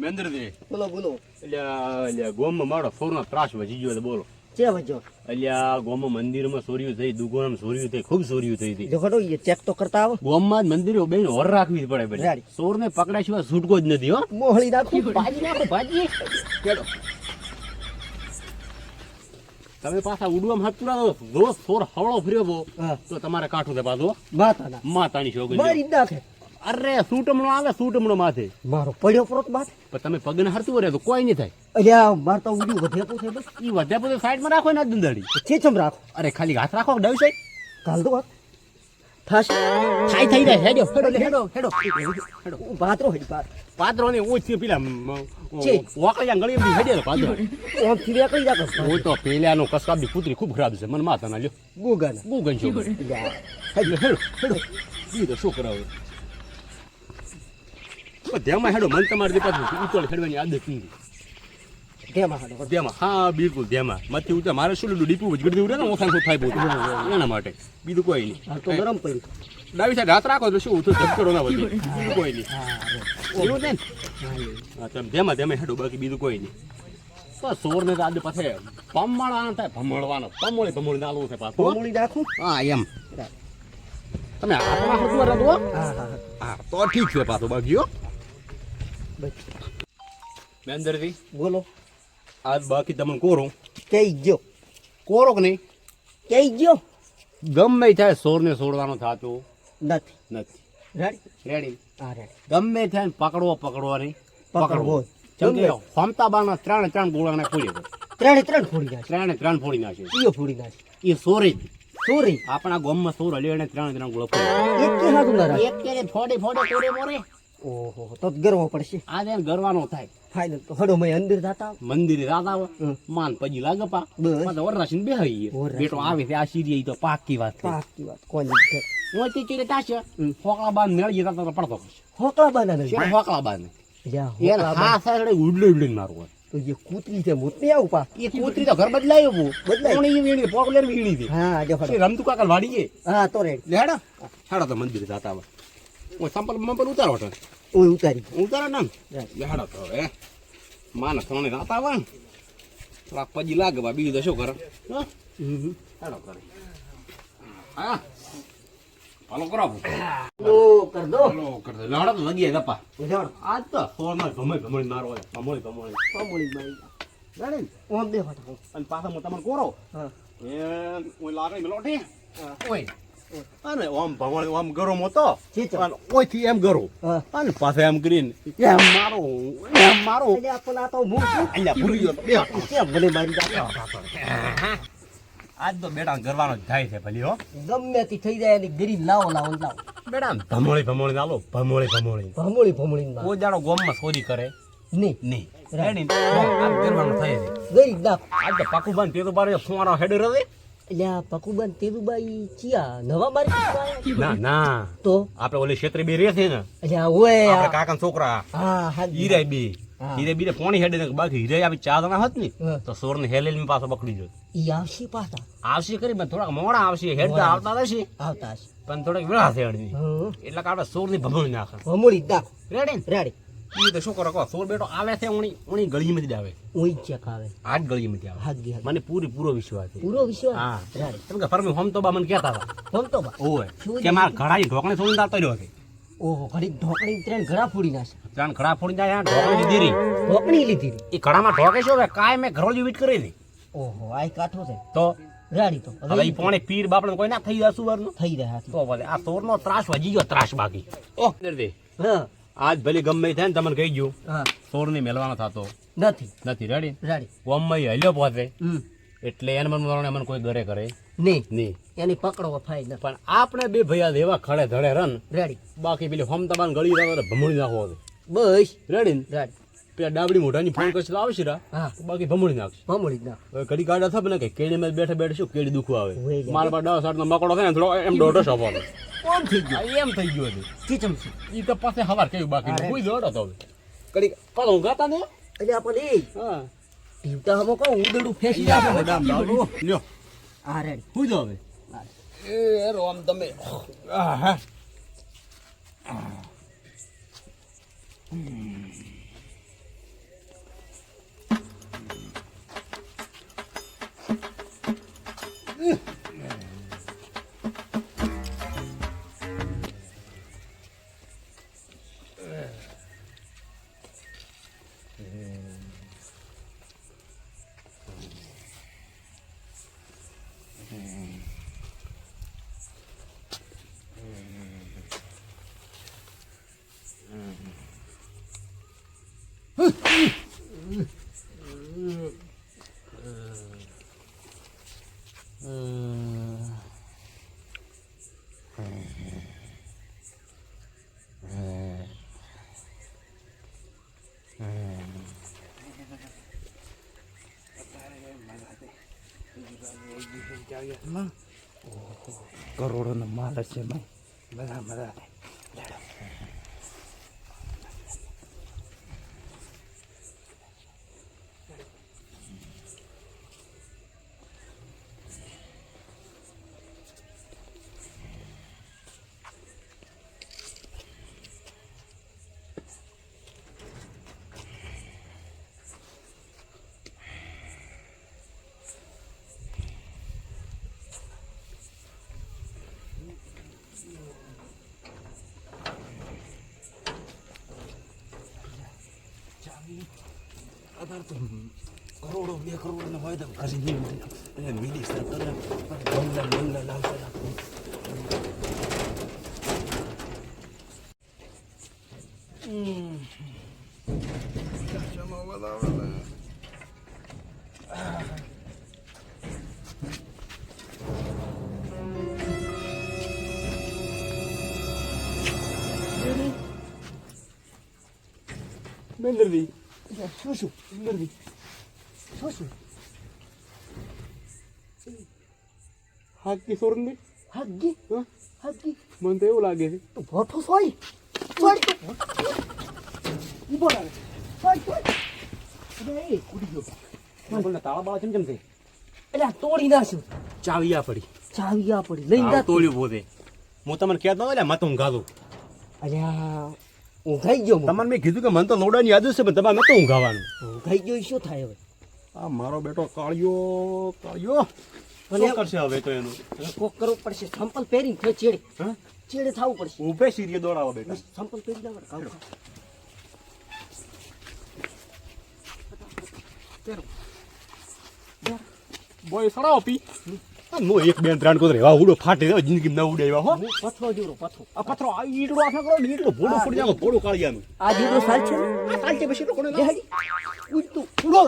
મહેન્દ્રજી બોલો બોલો. એટલે એટલે ગોમમાં મારો સોરનો ત્રાસ વધી ગયો બોલો. છે વજો એટલે ગોમમાં મંદિરમાં ચોરીઓ થઈ દુકાનમાં ચોરીઓ થઈ ખૂબ ચોરીઓ થઈ હતી. જો એ ચેક તો કરતા આવો. ગોમમાં જ મંદિરો બેન હોર રાખવી જ પડે રાડી. ચોરને પકડ્યા સિવાય છૂટકો જ નથી હો. મોહળી નાખું. ભાજી નાખો ભાજી. કેડો તમે પાછા ઉડવામાં હાથ પુરાવો હવળો ફર્યો તો તમારે કાઠું છે પાછો માતાના માતાની શોખ મારી નાખે. અરે સૂટમણો આવે સૂટમણો માથે. મારો પડ્યો પરોત પણ તમે પગને હરતું રહે તો કોઈ નહીં થાય. અરે માર તો ઉડી વધેપો છે બસ. ઈ વધેપો તો સાઈડમાં રાખો ને દંદાડી છે ચમ રાખો. અરે ખાલી હાથ રાખો ડાઈ સાઈડ. કાલ તો વાત. થાશે. થાય થઈ જાય હેડો હેડો હેડો હેડો. હેડો. પાત્રો હેડ પાત પાત્રો ને પેલા છે. વાકડિયા ગળી બધી હેડે પાત્રો. ઓમ ફીર્યા કઈ રાખો ઓ તો પેલાનો કસકાબની પુત્રી ખૂબ ખરાબ છે. મને માતા ના લ્યો. ગુગન. ગુગન ગંજો હેડો હેડો. હેડો તો શું કરાવે ધ્યામાં હેડો મન તમારે પાછું ઉતોળ ખેડવાની આદત નથી. હાડો ધ્યામાં હા બિલકુલ ધ્યામાં મથી ઉતર મારે શું ડીપું ગડી ઉડે ને ઓછા થાય બહુ એના માટે. બીજું કોઈ નહીં. તો ગરમ પડ્યું ડાવી સાઈડ હાથ રાખો તો શું ઉઠું ધબકડો ના વધે. બીજું કોઈ નહીં. એવું ને? હા તમે ધ્યામાં ધ્યામાં હેડો બાકી બીજું કોઈ નહીં. સોર ને આજે પાસે પમળવાનો થાય ભમળવાનો પમોળી ભમોળી નાલવું છે પાછું. મોહળી નાખું? હા એમ. તમે હાથમાં હતું રહેતું હો હા હા હા. હા તો ઠીક છે પાછું બાકી બસ બોલો. આજ બાકી તમને કોરો. કહી ગયો? કોરો કે નહીં? કહી ગયો? ગમે થાય સોરને છોડવાનો થતું. નથી. નથી. રેડી રેડી હા રેડી ગમે થાય ને પકડવો પકડવો નહીં. પકડવો. ફમતાબાના ત્રણે ત્રણ ગોળાને ફોડી દે ત્રણે ત્રણ ફોડી નાખે ત્રણે ત્રણ ફોડી નાખે ઈયો ફોડી નાખે એ સોરી. સોરી. આપણા ગામમાં સોર હલ્યો એને ત્રણ ત્રણ ગોળા ફોડી એક કે હાથું ના એક કે ફોડી ફોડી કોરે મોરે. ઓહો તો ગરવો પડશે. આ જેને ગરવાનો થાય. ફાયદો તો હડો મેં અંદર જાતા મંદિર રાત માન પછી લાગે પા. બસ. પાછા વરરાશીને બેહી બેટો આવે છે આ સીરી તો પાકી વાત પાકી વાત કોની છે હું તે ચીડે તાશે. હમ. ફોકળા બાંધ મેળ જતા તો પડતો હોકળા બાના ને ફોકળા બાંધ યા હોકળા હા સાસડે ઉડલે ઉડલે મારવું હોય. તો જે કૂતરી છે નહીં આવું પા. એ કૂતરી તો ઘર બદલાયો બહુ બદલાય. ઈ વીણી પોકલેર વીણી હતી હા જો એ રમતું કાકા વાડીએ. હા તો રેડી. લે હેડો. હેડો તો મંદિર જાતા આવે. ઓય સંપલ મંપલ ઉતારો તો હું ઉતારી. ઉતારો ને રાઈટ. લે હેડો તો હવે. માને ત્રણે જાતા આવે ને. થોડાક પછી લાગે બા બીજું તો શું કરે? હા. હેડો કરે. હા. હાલો કરો ઓ કર દો. હાલો દો. લાડો તો લગીએ ગપ્પા ઉજાડ આજ તો સોરમાં ગમે ગમે મારો હોય ગમે ગમે પામોળી મારી જાણે ઓમ દે ફટાફટ અને પાછા મો તમને કોરો. હા. એ ઓય લાગે મેલોટી હા. ઓય. અને ઓમ ભમણ આમ ગરમ હતો. અને ઓયથી એમ ગરો. અને પાછા એમ કરીને એમ મારો એમ મારો પેલા તો ભૂલી ગયો. કેમ મને મારી આજ તો બેટા ગરવાનો જ થાય છે ભલી હો. ગમે તે થઈ જાય એની ગરી લાવો લાવો લાવો. બેટા ભમોળી ભમોળી લાવો ભમોળી ભમોળી ભમોળી ભમોળી કોઈ દાડો ગોમમાં સોરી કરે. નહીં. નહીં. રેડી. ગરવાનો થાય છે. ગરી નાખો આજ તો પાકું બાંધ તે તો બારે ફુવારો હેડ રહે એટલે પકુબન તેરુબાઈ ચિયા નવા માર્કેટ ના ના. તો? આપણે ઓલે ક્ષેત્રે બે રહે છે ને. એટલે ઓય આપણે કાકા છોકરા. હા હા હીરાય બે. હીરે બીરે પોણી હેડે ને બાકી હીરાય આવી ચાર જણા હોત ને તો સોર ને હેલેલની પાછો પકડી જોત. ઈ આવશે પાછા. આવશે કરી પણ થોડાક મોડા આવશે. હેડતા આવતા રહેશે. આવતા પણ થોડાક વેળા છે. એટલે આપણે સોરની ભમણી નાખે. ભમણી જ રેડી રેડી ઈ તો શું કરો કહો સોર બેટો આવે છે ઉણી ઉણી ગળીમાંથી જ આવે ઉઈ ચેક આવે. આ જ ગળીમાંથી આવે હાથ ગયા મને પૂરી પૂરો વિશ્વાસ છે. પૂરો વિશ્વાસ? હા. તમે કે ફરમી હમ તો બા મને કહેતા હતા. ફોન તો બા ઓય કે મારા ઘડાની ઢોકણે છોડીને આવતો રહ્યો છે. ઓહો ઘડી ઢોકળી ત્રણ ઘડા ફોડી નાખશે ત્રણ ઘડા ફોડી જાય ઢોકણી દીધી રહી. ઢોકળી લીધી રી. એ ઘડામાં ઢોકે શું કાય મેં ઘરોજી વીટ કરી હતી ઓહો આ કાઠો છે. તો? રેડી તો. હવે ઈ પોણે પીર બાપણ કોઈ ના થઈ જશું વારનું થઈ રહ્યા છે તો ભલે આ સોરનો ત્રાસ વજી ગયો ત્રાસ બાકી. ઓહ હા. આજ ભલે ગમે થાય ને તમને કહી ગયું સોર ને મેળવાનો થતો. નથી. નથી રેડી? રેડી. ગોમમાં હલ્યો પહોંચે એટલે એને મને મને કોઈ ઘરે કરે. નહીં. નહીં. એની પકડો ફાઈ ન. પણ આપણે બે ભૈયા એવા ખડે ધડે રન. રેડી. બાકી પેલી હોમ તમારે ગળી રહ્યો ભમણી નાખો બસ. Ready ready. પેલા ડાબડી મોઢાની ફોન કરશે આવશે રા. બાકી ભમણી નાખશે. ભમોળી જ નાખ કડી કાઢા થાય ને કે કેડી માં બેઠા બેઠા શું કેડી દુખવા આવે. મારા પાસે દસ આઠનો મકડો થાય ને થોડો એમ દોઢો સપો કોણ થઈ ગયો? એમ થઈ ગયો ચીચમ ઈ તો પાસે હવાર કયું બાકી. કોઈ દોડો તો હવે કડી પાછો હું ગાતા ને? એટલે આપણે એ હા. પીવતા હમો કહું ઉદડું ફેંસી આપે મેડમ ડામ લ્યો. હા રેડી. હું જો હવે. એ રોમ તમે. આહા. કરોડો નો માલ છે ભાઈ. બધા બધા. અત્યારે તો કરોડો બે કરોડ નો હોય તો ઘરે નહીં મળે એટલે વિદેશ બંગલા બંગલા લાવતા બેંદરદી શું શું બેંદરદી શું શું હા કિશોર ને હગી હા હગી મને તો એવું લાગે છે તો ભઠ્ઠો સોય તો ઊભો રહે સોય અરે એ કૂદી ગયો બોલે તાળા બાળા ચમ ચમ છે એટલે તોડી નાખ્યું ચાવી આ પડી ચાવી આ પડી લઈ જા તોડ્યું પોતે હું તમને કહેતો એટલે મત હું ગાધું અલ્યા ઊંઘાઈ ગયો તમને મેં કીધું કે મને તો લોડાની યાદ છે પણ તમારે નતું ઊંઘાવાનું. ઊંઘાઈ ગયો શું થાય હવે? આ મારો બેટો કાળિયો કાળિયો. શું કરશે હવે તો એનું? કોક કરવું પડશે. સંપલ પહેરીને તો ચેડે હા? ચેડે થવું પડશે. ઊભે સીરીએ દોડાવો બેટા. સંપલ પહેરી લાવો કામ બોય સડાવો પી. નો એક બેન ત્રણ કોતરે એવા ઉડો ફાટે દેવા જિંદગી ના ઉડાવ્યા હો. પથરો જેવડો પથરો. આ પથરો આ ઈડડો આખા કરો ઈડડો ભોડો ફૂટ જાવ ભોડો કાળિયાનું. આ જેવડો સાલ છે આ કાલચે પછી તો કોને ના ઉડતું ઉડો.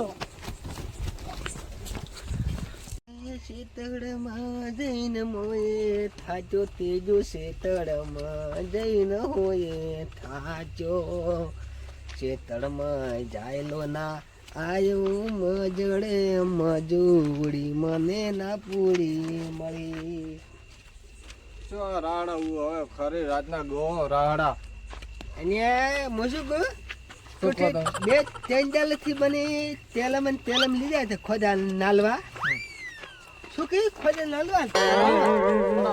શેતળમાં જૈન મોએ થાજો તેજો શેતળમાં જૈન હોએ થાચો શેતળમાં જાયલો ના આયો મજડે મજૂડી મને ના પૂરી મળી. રાડા હવે ખરી રાતના ગો રાડા અને શું કહો બે ત્રણ દાલથી મને તેલમ અને તેલમ લીધા છે ખોદા નાલવા. શું કે ખોદા નાલવા?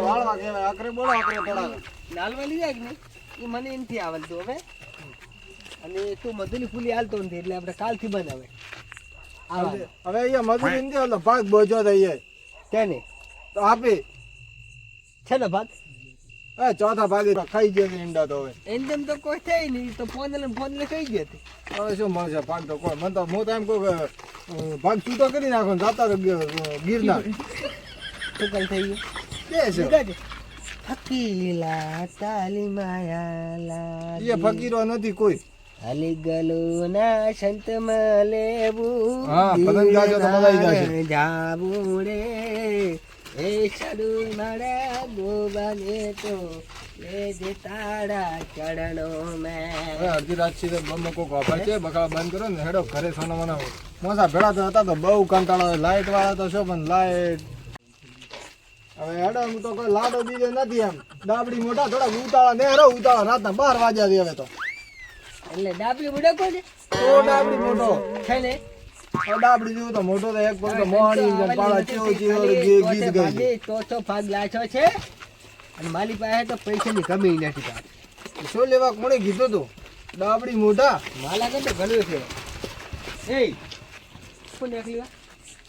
વાળવા કેવાય આકરે બોલો આકરે થોડા. નાલવા લીધા કે નહીં? એ મને એનથી આવડતું હવે. અને તું મજૂરી ફૂલી હાલતો નથી એટલે આપણે કાલથી બનાવે. આવા હવે અહીંયા મજૂરી નથી ઓલો ભાગ બોજો થઈ તેને તો આપી. છે ને ભાગ? એ ચોથા ભાગે ખાઈ ગયો ઈંડા તો હવે. એમ તો કોઈ થઈ નહીં તો ફોન ને ફોન ને ખાઈ ગયો હવે શું મળશે? ભાગ તો કોઈ મને તો હું તો એમ કહું કે ભાગ છૂટો કરી નાખો જાતા ગિરનાર. શું થઈ ગયું? કે છે? ફકીલા તાલી માયાલા એ ફકીરો નથી કોઈ. હાલી ગલું ના સંત લેવું. જાવું રે એ ચડું મારા ગોબાને તો એ તારા ચરણો મેં અડધી રાત સુધી બમ કોક વાપરે છે બકાળા બંધ કરો ને હેડો ઘરે સોનો મને મોસા ભેળા તો હતા તો બહુ કંટાળો લાઈટ વાળા તો શું પણ લાઈટ હવે હેડો હું તો કોઈ લાડો દીધો નથી એમ ડાબડી મોટા થોડા ઉતાળા ને હેરો ઉતાળા રાતના બાર વાગ્યા દે હવે તો એટલે ડાબડી બુડે કોને? તો ડાબડી મોટો છે ને હવે ડાબડી જેવું તો મોટો તો એક પગ તો મોહાણી ને પાળા ચેવો ચેવો ગીત. તો તો ભાગ લાછો છે. અને મારી પાસે તો પૈસાની કમી નથી પાછી. શું લેવા કોણે કીધું તું? ડાબડી મોટા માલા કરતો ઘણું છે. એ કોને એકલીવા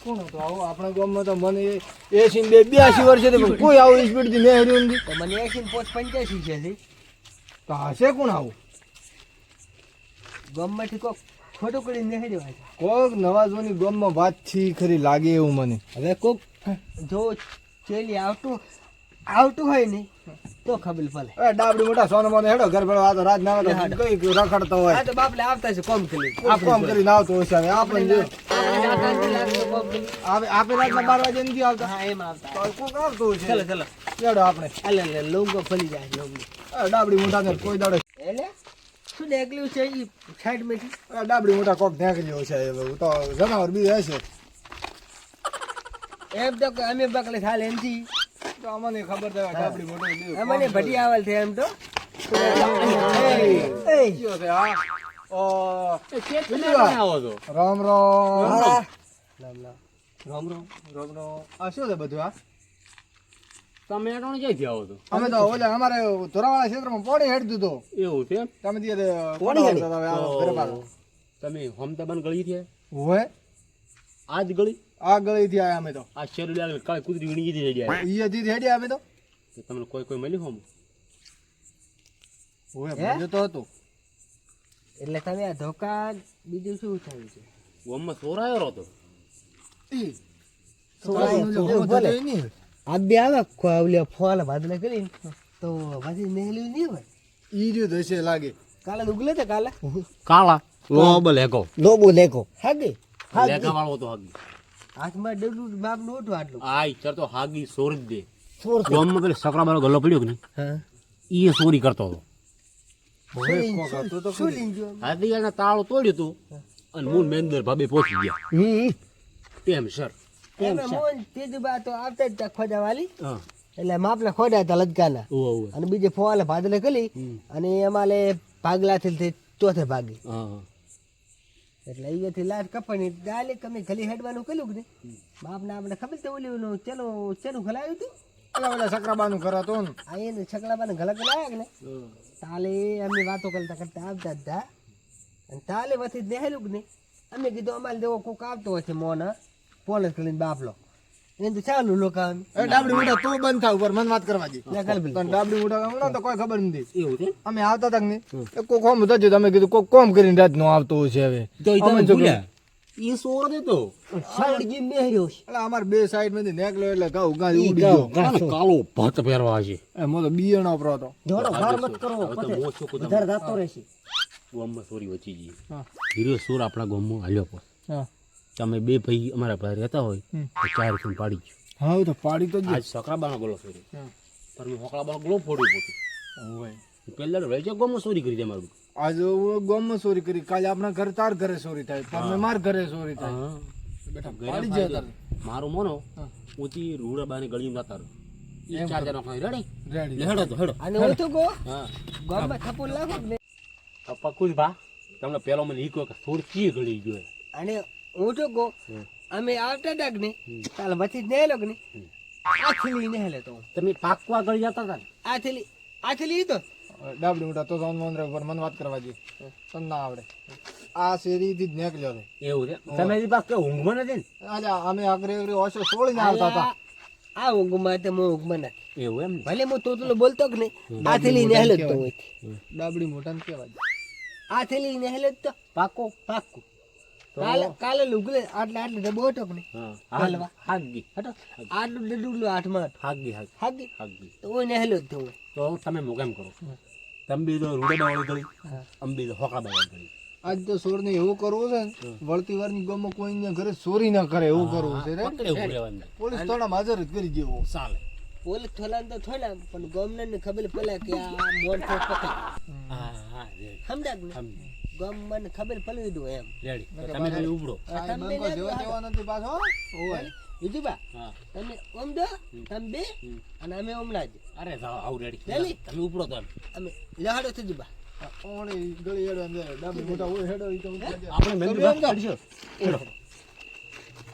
કોણ હતો આવો? આપણા ગામમાં તો મને એસી બે બ્યાસી વર્ષે તો કોઈ આવું સ્પીડથી મેં હર્યું નથી. તો મને એસી પોચ પંચ્યાસી છે. તો હશે કોણ આવું? ગામમાંથી કોક ખોટું કરી નહીં દેવાય કોક નવાજોની ગામમાં વાતથી ખરી લાગે એવું મને. હવે કોક જો ચેલી આવતું આવતું હોય ને તો ખબર પડે. એ ડાબડી મોટા સોનો મને હેડો ઘર ભેળો આ તો રાત ના આવે કઈ રખડતો હોય. આ તો બાપલે આવતા છે કોમ કરી આપ કોમ કરી ના આવતો હશે આપણે આવે આપે રાતના બાર વાગે નથી આવતા? હા એમ આવતા. કોક આવતું છે. ચલો ચલો. હેડો આપણે. અલે લોંગો ફરી જાય લોંગો. ડાબડી મોટા ને કોઈ દાડે એટલે શું નેગલ્યું છે એ સાઈડ સાઈડમાંથી ડાબડી મોટા કોક નેગલ્યો છે હું તો જનાવર બી હશે એમ તો અમે બકલે થાલ એમથી તો અમને ખબર તો ડાબડી મોટો અમને ભટી આવેલ છે એમ તો. રામ રામ. રામ રામ. રામ રામ. રામ આ શું છે બધું આ તમે અટણ ક્યાંથી ગયા છો અમે તો ઓલે અમારે ધોરાવાળા ક્ષેત્રમાં પોણી હેડ દીધો. એવું છે તમે તે પોણી હેડી? તમે હમદાબાન ગળી થયા? હોય આજ ગળી? આ ગળી થી આયા અમે તો. આ શેરડી આગળ કાલે કુદરી વીણી ગઈ જગ્યાએ ઈ દીધી હેડ્યા અમે તો. તમને કોઈ કોઈ મળી હોમ? હોય? મને તો હતું. એટલે તમે આ ધોકા બીજું શું થયું છે? ગોમમાં સોરાયો હતો. ઈ. સોરાયો. નહીં. આ બે આવે ઓલે ફોલ બાદલે કરીને તો પછી નેહલ્યું નહીં હોય ઈ તો હશે લાગે કાલે તો ઉગલે છે કાલે કાળા લોબ લેકો લોબો લેકો હાગે લેકા વાળો તો હાગી હાથમાં ડગલું બાપનું ઓઠું આટલું આય ચર તો હાગી સોર જ દે સોર ગોમમાં પેલે મારો ગલ્લો પડ્યો કે ને હા ઈ ચોરી કરતો હતો કોક હતું તો શું લઈને ગયો હાથી તાળું તોડ્યું હતું અને હું મેંદર ભાભી પહોંચી ગયા હમ તેમ સર એમને મોન તેજ તો આવતા જ ખોજા વાલી એટલે માપલે ખોડા હતા લટકાના ઓવે ઓવે અને બીજે ફોવાલે ભાદલે કરી અને એમાં ભાગલાથી ચોથે ભાગી. હા હા. એટલે અહીંયાથી લાટ કપાણી ડાલે તમે ખાલી હેડવાનું કર્યું કે નહીં? બાપને આપણે ખબર છે ઓલી ઓલું ચલો ખલાયું હતું? ઓલા ઓલા સકરાબાનું ઘર હતું આ એને છકડાબાને ગલક લાયા કે ને તાલે અમે વાતો કરતા કરતા આવતા હતા અને તાલે પછી દેહેલું કે નહીં? અમે કીધું અમારે દેવો કોક આવતો હોય છે પોલીસ કરીને બાપલો એને તો ચાલુ લોકો એ ડાબડી મોટા તું બંધ થાવ ઉપર મન વાત કરવા દી. તને ડાબડી મોટા હમણાં તો કોઈ ખબર નથી. એવું છે? અમે આવતા તક ને કોક હોમ થજો તમે કીધું કોક કોમ કરીને રાત નો આવતો છે હવે. તો તમે જો ઈ સોર દેતો સાવડજી મેહર્યો છે. એટલે અમાર બે સાઈડમાંથી નેકલો એટલે ઘઉં ગાં ઉડી ગયો. કાળો ભત પહેરવા છે. એ મો તો બિયાણો પ્રો તો જોડો વાર મત કરો તો વધારે જાતો રહેશે. ગોમમાં સોરી વચી ગઈ. હા. હીરો સોર આપણા ગોમમાં હાલ્યો પણ હા. તમે બે ભાઈ અમારા પાસે રહેતા હોય તો ચાર ફૂલ પાડી હા તો પાડી તો આજ સકરાબાનો ગોલો ફેર્યો હા. પણ મેં હોકળાબાનો ગોલો ફોડ્યો પોતું. હોય પહેલા રહી ગોમમાં ચોરી કરી દે મારું. આજ ગામમાં ચોરી કરી. કાલે આપણા ઘરે તાર ઘરે ચોરી થાય. પણ માર ઘરે ચોરી થાય. બેટા પાડી જાય તારે. મારું મોનો હા. ઊંચી રૂડાબાની ગળીમાં જતા રહ્યો. ઈ ચાર જણા ખાઈ રેડી. રેડી. હેડો તો હેડો. અને હું તો ગો હા. ગામમાં થપો લાગો ને. નહીં પક્કું જ તમને પેલો મને ઈકો કે સોર કી ગળી ગયો અને હું તો ગો અમે આવતા હતા ને નહીં ચાલ પછી જ નહેલો કે નહીં આ થેલી નહેલે તો. તમે પાકવા આગળ જતા હતા ને? આ થેલી આ થેલી તો. ડાબડી ઉડા તો સોન મોન ઉપર મન વાત કરવા જઈ તને ના આવડે. આ શેરી થી જ નીકળ્યો છે. એવું છે? તમે હજી ઊંઘ ઊંઘમાં નથી ને? અલ્યા અમે અઘરે અઘરે ઓછો છોડીને આવતા હતા. આ ઊંઘમાં તે હું ઊંઘમાં નથી. એવું એમ ભલે હું તોતલો બોલતો કે નહીં આ થેલી નહેલે જ તો હોય. ડાબડી મોટા ને કેવા આ થેલી નહેલે જ તો. પાકો? પાક્કું કાલે કાલે લુગલે આટલે આટલે હાલવા. હાગી હટો. હાગી હાગી હાગી હાગી તો ઓય જ તો તમે કરો. તમે અમે આજ તો એવું કરવું છે ને વળતી વારની ગામમાં કોઈ ઘરે ચોરી ના કરે એવું કરવું છે પોલીસ થોડા હાજર જ કરી જેવો ચાલે. પોલીસ થોલાને તો થોડા પણ ગમને ને ખબર પેલા કે આ મોન પકડ. હા હા રેડી સમજા ગમ મને ખબર પલવી દીધું એમ. રેડી. તમે ખાલી ઉભડો તમે નથી પાછો ઓય. તમે અને અમે ઓમણા જ. અરે જાવ આવ રેડી? તમે ઉભડો તો અમે હેડો અંદર. ડાબી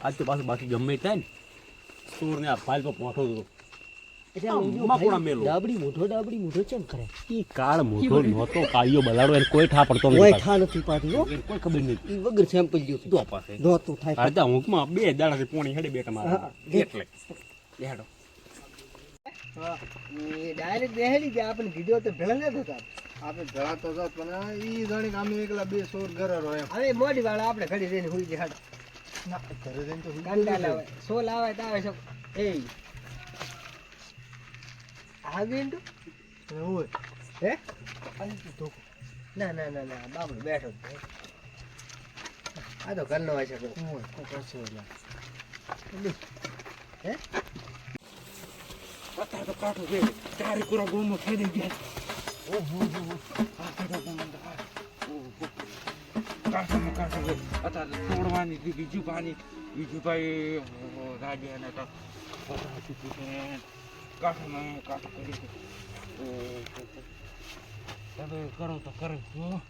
આજ તો પાછું બાકી ગમે થાય ને સોર ને આ ફાઇલ પર પહોંચો ડાબડી મૂઢો ડાબડી મૂઢો ચેમ કરે ઈ કાળ મોટો નહોતો કાળિયો બલાડો એને કોઈ ઠા પડતો કોઈ ઠા નથી પાડી હો. કોઈ ખબર નથી. ઈ વગર સેમ્પલ જ્યું તો પાસે. નહોતું થાય અરે તો બે દાડાથી પોણી હેડે બે તમારે એટલે. લેડો ડાયરેક્ટ બેહેલી જાય આપણને કીધું તો ભેળા ન થતા. આપણે ભેળા તો જાત પણ ઈ જાણી અમે એકલા બે સોર ઘરે રહો હવે મોડી વાળા આપણે ઘડી જઈને હુઈ જાય ઘરે જઈને તો લાવે સોલ આવે તો આવે છે. એ તો હોય. હે? ના ના ના ના બાબુ બેઠો આ તો ઘરનો હોય છે પછી એટલે. હે? અત્યારે તો કાંઠો છે. ચારે પૂરા ગોમો ફેરી ગયા કાંઠામાં કાંઠો છે અત્યારે છોડવાની બીજું પાણી. બીજું ભાઈ રાજાને તો કાંઠામાં કાંઠો કરી છે કરો તો કરો છો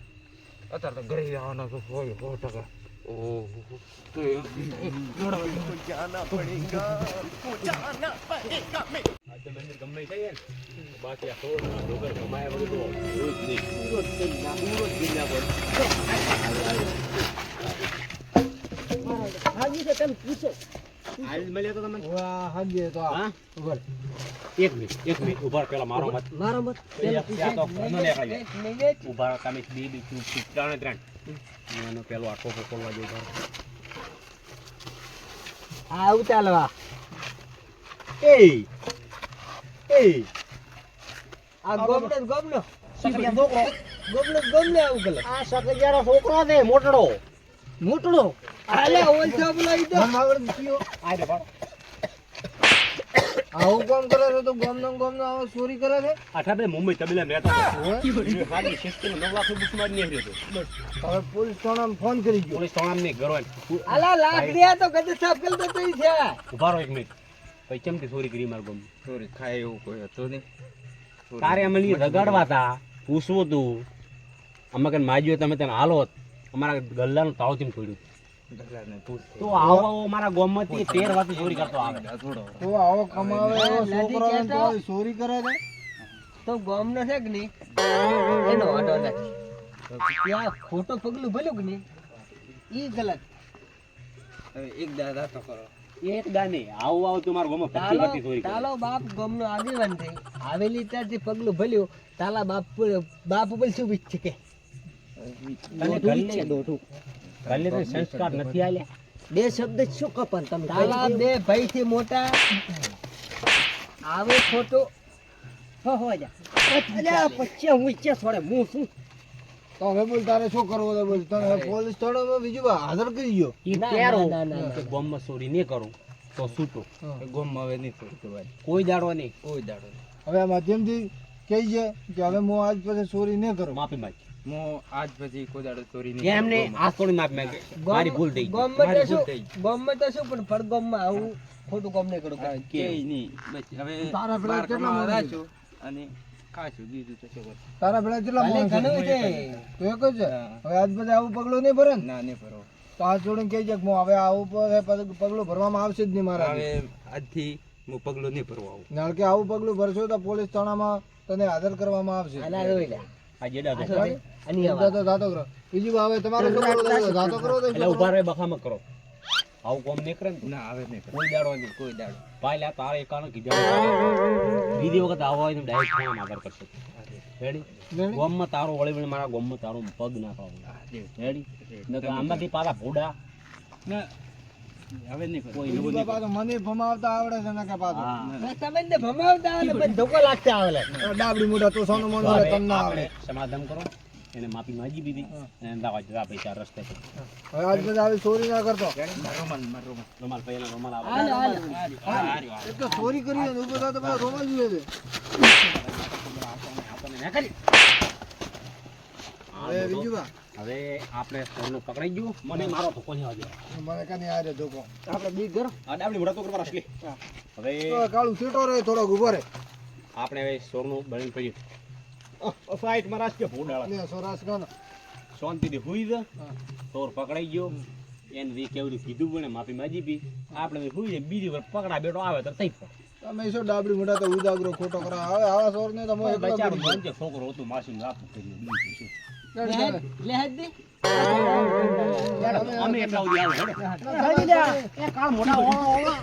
અત્યારે તો ઘરે આવવાનો તો હોય સો ટકા બાકી આ સોળ ડોગર ગમાયા વગર તો જોયું જ નહીં. પૂરો જ કરી નાખ, પૂરો જ નાખો. હાજી તો તમે પૂછો આજ મળ્યા તો તમને? વાહ હાજી તો આ હા? ઉભર એક મિનિટ એક મિનિટ. ઊભા પેલા મારો મત. મારા મત? પેલા ત્યાં તો ઘરનો નીકળી જાય. ઊભા તમે બે બે ચૂપ ચૂપ ત્રણે ત્રણ. એનો પેલો આખો ખોલવા જેવો ઊભા આ ઉતાલવા એ એ. આ ગોમડો સકરિયા છોકરો. ગોમડો આવું કલે આ છોકરો છે મોટડો. મોટડો આલે ઓલછો બોલાવી દો. મન માવડ મૂકીઓ આ રે બાળો. આવું કામ કરે છે તો ગોમનો ગોમનો આવો ચોરી કરે છે? આઠા બે મુંબઈ તબેલામાં રહેતા હતા. એને હારી શિસ્તીને નવ લાખ રૂપિયા સુમારી નીકળ્યો હતો. હવે પોલીસ થાણામાં ફોન કરી ગયો. પોલીસ થાણામાં નહીં, ઘરો આલા લાખ લાકડિયા તો ગજે સાફ કરતો તો ઈ છે. ઊભા રહો એક મિનિટ. પછી કે ચોરી કરી માર ગોમ ચોરી ખાય એવું કોઈ હતું નહીં. તારે અમે લઈએ રગાડવા તા. પૂછવું તું. અમે કઈ માજ્યો તમે તને હાલો અમારા ગલ્લાનું તાવથી છોડ્યું. તો આવો આવો મારા ગામમાંથી તેર વાતે ચોરી કરતો આવે. તો આવો કમાવે એવો છોકરો ને તો ચોરી કરે છે. તો ગોમનો છે કે નહીં? એનો વાંધો નથી. ત્યાં ખોટો પગલું ભલ્યું કે નહીં? ઈ ગલત. એક દાદા તો કરો. એક દાને આવું આવું તું મારા પચી તાલો ચોરી તાલો બાપ ગોમનો આગેવાન થઈ આવેલી ત્યારથી પગલું ભલ્યું તાલા બાપ બાપ ઉપર શું છે કે? ગલ્લે સંસ્કાર નથી આલ્યા. બે શબ્દ શું કપન તમે? તાલા બે ભાઈ થી મોટા. આવે ખોટો. હો હો જા. અલ્યા પછી હું ઈચ્છા છોડે હું શું? તો હવે બોલ તારે શું કરવું છે બોલ. તને પોલીસ થાણામાં બીજું હાજર કરી ગયો ઈ ના, કેરો ગામમાં ચોરી નહીં કરું તો છૂટો. ગોમમાં હવે નહીં છોડતું કોઈ દાડો નહીં. કોઈ દાડો નહીં. હવે આ માધ્યમથી કહી છે કે હવે હું આજ પછી ચોરી નહીં કરું. માફી માંગ હું આજ પછી કોઈ ચોરી નહીં કે એમને આ થોડી માફી માંગે. મારી ભૂલ થઈ ગઈ. ગોમમાં તો મારી ભૂલ થઈ. ગોમમાં તો શું? પણ પડગોમમાં આવું ખોટું કામ નહીં કરું હા, નહીં. હવે તારા પેલા કેટલા કમાવા માણસો? અને ખાશું બીજું તો શું તારા પેલા કેટલા ભલે ઘણું છે? છે. તો એક જ હવે આજ પછી આવું પગલું નહીં ભરે ના? નહીં ભરો તો આ જોડે કે છે કે હું હવે આવું પગલું ભરવામાં આવશે જ નહીં મારા હવે આજથી હું પગલું નહીં ભરવા આવું. કારણ કે આવું પગલું ભરશો તો પોલીસ થાણામાં તને હાજર કરવામાં આવશે. બીજું વખત આવો હોય ડાયરેક્ટ ફોન આગળ કરશે. Ready ready? ગોમમાં તારો વળી મારા ગોમમાં તારો પગ નાખવા રેડી. પાછા ભૂડા. ના હવે નહીં. કોઈ બીજું નવું પાછું મને ભમાવતા આવડે છે ને કે પાછું. તમે ને ભમાવતા આવે ને ધોકો લાગતા આવે ડાબડી મોઢા તો સોનું મોનું તો હવે તમને આવડે. સમાધાન કરો. એને માફી માંગી દીધી. અને દાવા જવા પૈસા રસ્તે. હવે આજ પછી આવી ચોરી ના કરતો. મારો રૂમાલ, મારો રૂમાલ. રૂમાલ પૈયાનો રૂમાલ આવે હાલ, હાલ. એક તો ચોરી કરી અને ઊભો થતો પેલા રોમાલ જોઈએ છે. આપણને ના કરી બીજું હવે આપણે સોનું પકડાઈ ગયું. મને મારો ધોકો નહીં આવજો મને કાંઈ આ રહ્યો ધોકો. આપણે બી ઘર. અને આપણે મોટા કરવા રસલી હવે કાળું સીટો રે થોડો ઊભો રે આપણે હવે સોનું બળીને પડ્યું ફાઈટમાં કે ભૂડાળા ને સોરાસ ગાનો. શાંતિથી હુઈ દે તોર પકડાઈ ગયો. એને વી કેવડું કીધું પણ માફી માજી પી આપણે હુઈ બીજી વાર પકડા બેટો આવે તો પડે તમે શું ડાબડી મોટા તો ઉદાગરો ખોટો કરા હવે આવા સોર ને તો હું એકલો બચારો છોકરો હતું માસી આપું કર્યું. અમે એટલા સુધી આવે કાળ મોટા ઓળો ઓળો